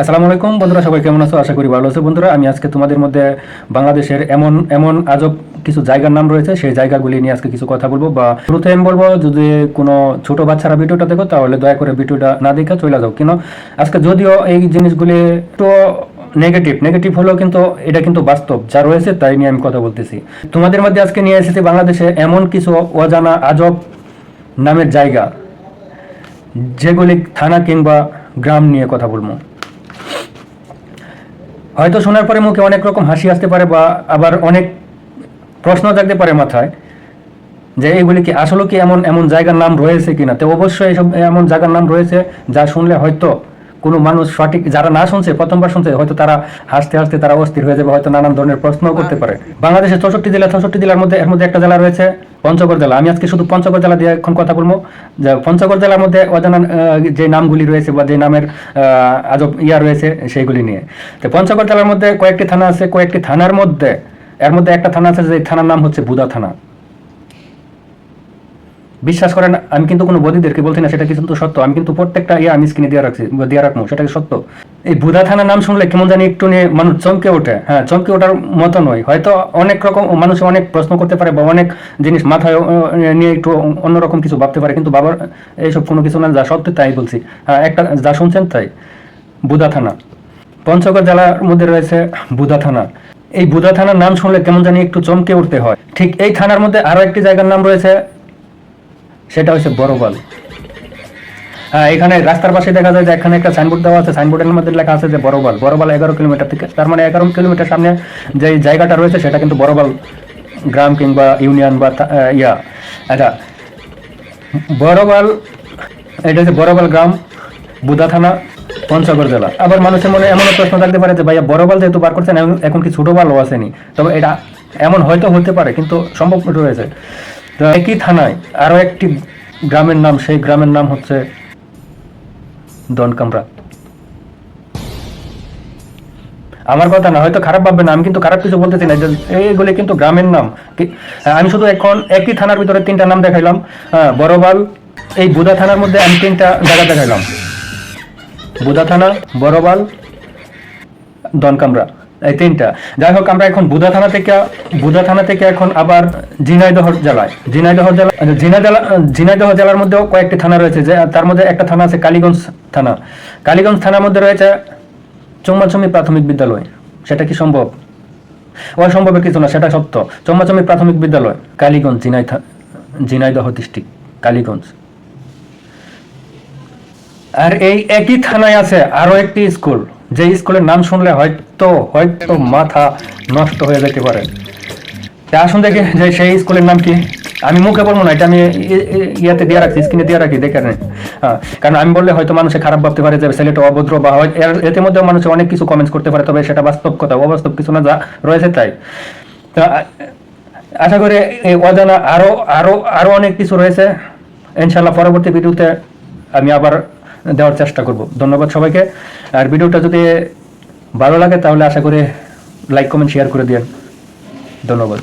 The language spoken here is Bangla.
আসসালামু আলাইকুম, বন্ধুরা, সবাই কেমন আছো? আশা করি ভালো আছো। বন্ধুরা, আমি আজকে তোমাদের মধ্যে বাংলাদেশের এমন এমন আজব কিছু জায়গার নাম রয়েছে। সেই জায়গাগুলি নিয়ে আজকে কিছু কথা বলব বা শুরুতে আমি বলব, যদি কোনো ছোট বাচ্চারা ভিডিওটা দেখো, তাহলে দয়া করে ভিডিওটা না দেখে চলে যাও। কেন? আজকে যদিও এই জিনিসগুলি একটু নেগেটিভ নেগেটিভ হলেও কিন্তু এটা কিন্তু বাস্তব, যা রয়েছে তাই নিয়ে আমি কথা বলতেছি। তোমাদের মধ্যে আজকে নিয়ে এসেছি বাংলাদেশে এমন কিছু অজানা আজব নামের জায়গা, যেগুলি থানা কিংবা গ্রাম নিয়ে কথা বলব। হয়তো শোনার পরে মুখে অনেক রকম হাসি আসতে পারে বা আবার অনেক প্রশ্ন থাকতে পারে মাথায় যে এগুলি কি, আসলে কি এমন এমন জায়গার নাম রয়েছে কিনা? তো অবশ্যই এসব এমন জায়গার নাম রয়েছে যা শুনলে হয়তো কোনো মানুষ সঠিক যারা না শুনছে প্রথমবার শুনছে হয়তো তারা হাসতে হাসতে তারা অস্থির হয়ে যাবে হয়তো নানান ধরনের প্রশ্ন করতে পারে। বাংলাদেশের চৌষট্টি জেলা চৌষট্টি জেলার মধ্যে এর মধ্যে একটা জেলা রয়েছে পঞ্চগড় জেলা। আমি আজকে শুধু পঞ্চগড় জেলা দিয়ে এখন কথা বলব। যে পঞ্চগড় জেলার মধ্যে অজানা যে নামগুলি রয়েছে বা যে নামের আহ, আজব ইয়া রয়েছে সেইগুলি নিয়ে। তো পঞ্চগড় জেলার মধ্যে কয়েকটি থানা আছে। কয়েকটি থানার মধ্যে এর মধ্যে একটা থানা আছে যে থানার নাম হচ্ছে বুদা থানা। বিশ্বাস করেন, আমি কিন্তু কোনো বদিদেরকে বলছি না, সেটা কিন্তু সত্য? আমি কিন্তু প্রত্যেকটা ইয়ে আমি স্ক্রিনে দিয়ে রাখছি, দিয়ে রাখব, সেটা কি সত্য? এই বুধা থানার নাম শুনলে কেমন জানি একটু নিয়ে মানুষ চমকে ওঠে। হ্যাঁ চমকে ওঠার মতো নয়। হয়তো অনেক রকম মানুষ অনেক প্রশ্ন করতে পারে বা অনেক জিনিস মাথায় নিয়ে একটু অন্যরকম কিছু ভাবতে পারে, কিন্তু বাবার এইসব কোনো কিছু না, যা সত্য তাই বলছি। হ্যাঁ একটা যা শুনছেন তাই। বুধা থানা। পঞ্চগড় জেলার মধ্যে রয়েছে বুধা থানা। এই বুধা থানার নাম শুনলে কেমন জানি একটু চমকে উঠতে হয়। ঠিক এই থানার মধ্যে আরও একটি জায়গার নাম রয়েছে সেটা হচ্ছে বড়বাল হ্যাঁ এখানে রাস্তার পাশে দেখা যায় যে এখানে একটা সাইনবোর্ড দেওয়া আছে। সাইনবোর্ডের মধ্যে লেখা আছে যে বড়বাল বড়বাল এগারো কিলোমিটার থেকে, তার মানে এগারো কিলোমিটার সামনে যে জায়গাটা রয়েছে, সেটা কিন্তু বড়বাল গ্রাম কিংবা ইউনিয়ন বা ইয়া। আচ্ছা বড়বাল এটা হচ্ছে বড়বাল গ্রাম, বুদা থানা, পঞ্চগড় জেলা। আবার মানুষের মনে এমন প্রশ্ন থাকতে পারে যে, ভাইয়া বড়বাল যেহেতু বার করছেন, এখন- কি ছোট বালও আসেনি? তবে এটা এমন হয়তো হতে পারে, কিন্তু সম্ভব রয়েছে। একই থানায় আরও একটি গ্রামের নাম সেই গ্রামের নাম হচ্ছে দনকামরা। আমার কথা না হয়তো খারাপ ভাববে না আমি কিন্তু খারাপ কিছু বলতেছি না। এইগুলি কিন্তু গ্রামের নাম। আমি শুধু এখন একই থানার ভিতরে তিনটা নাম দেখাইলাম। হ্যাঁ, বড়বাল এই বুদা থানার মধ্যে আমি তিনটা জায়গা দেখাইলাম। বুদা থানা বড়বাল দনকামরা। এই তিনটা। যাই হোক, আমরা এখন বুধা থানা থেকে, বুধা থানা থেকে এখন আবার ঝিনাইদহ জেলায়। ঝিনাইদহ জেলা ঝিনাইদহ ঝিনাইদহ জেলার মধ্যেও কয়েকটি থানা রয়েছে, যে তার মধ্যে একটা থানা আছে কালীগঞ্জ থানা। কালীগঞ্জ থানার মধ্যে রয়েছে চৌমাচমি প্রাথমিক বিদ্যালয়। সেটা কি সম্ভব? অসম্ভবের কিছু না, সেটা সত্য। চৌমাচমি প্রাথমিক বিদ্যালয়, কালীগঞ্জ, ঝিনাই ঝিনাইদহ ডিস্ট্রিক্ট, কালীগঞ্জ। আর এই একই থানায় আছে আরও একটি স্কুল। যে স্কুলের নাম শুনলে হয়তো হয়তো মাথা নষ্ট হয়ে যেতে পারে। আসুন দেখে যে সেই স্কুলের নাম কি। আমি মুখে বলব না এটা আমি ইয়াতে দিয়ে রাখছি স্ক্রিনে দিয়ে রাখি দেখে নেন। হ্যাঁ, কারণ আমি বললে হয়তো মানুষে খারাপ ভাবতে পারে যে ছেলেটা অভদ্র বা হয় এতে মধ্যে মানুষ অনেক কিছু কমেন্টস করতে পারে তবে সেটা বাস্তব কথা অবাস্তব কিছু না যা রয়েছে তাই। তো আশা করি এই অজানা আরও আরও আরও অনেক কিছু রয়েছে। ইনশাল্লাহ পরবর্তী ভিডিওতে আমি আবার দেওয়ার চেষ্টা করব। ধন্যবাদ সবাইকে। আর ভিডিওটা যদি ভালো লাগে তাহলে আশা করে লাইক কমেন্ট শেয়ার করে দিন ধন্যবাদ।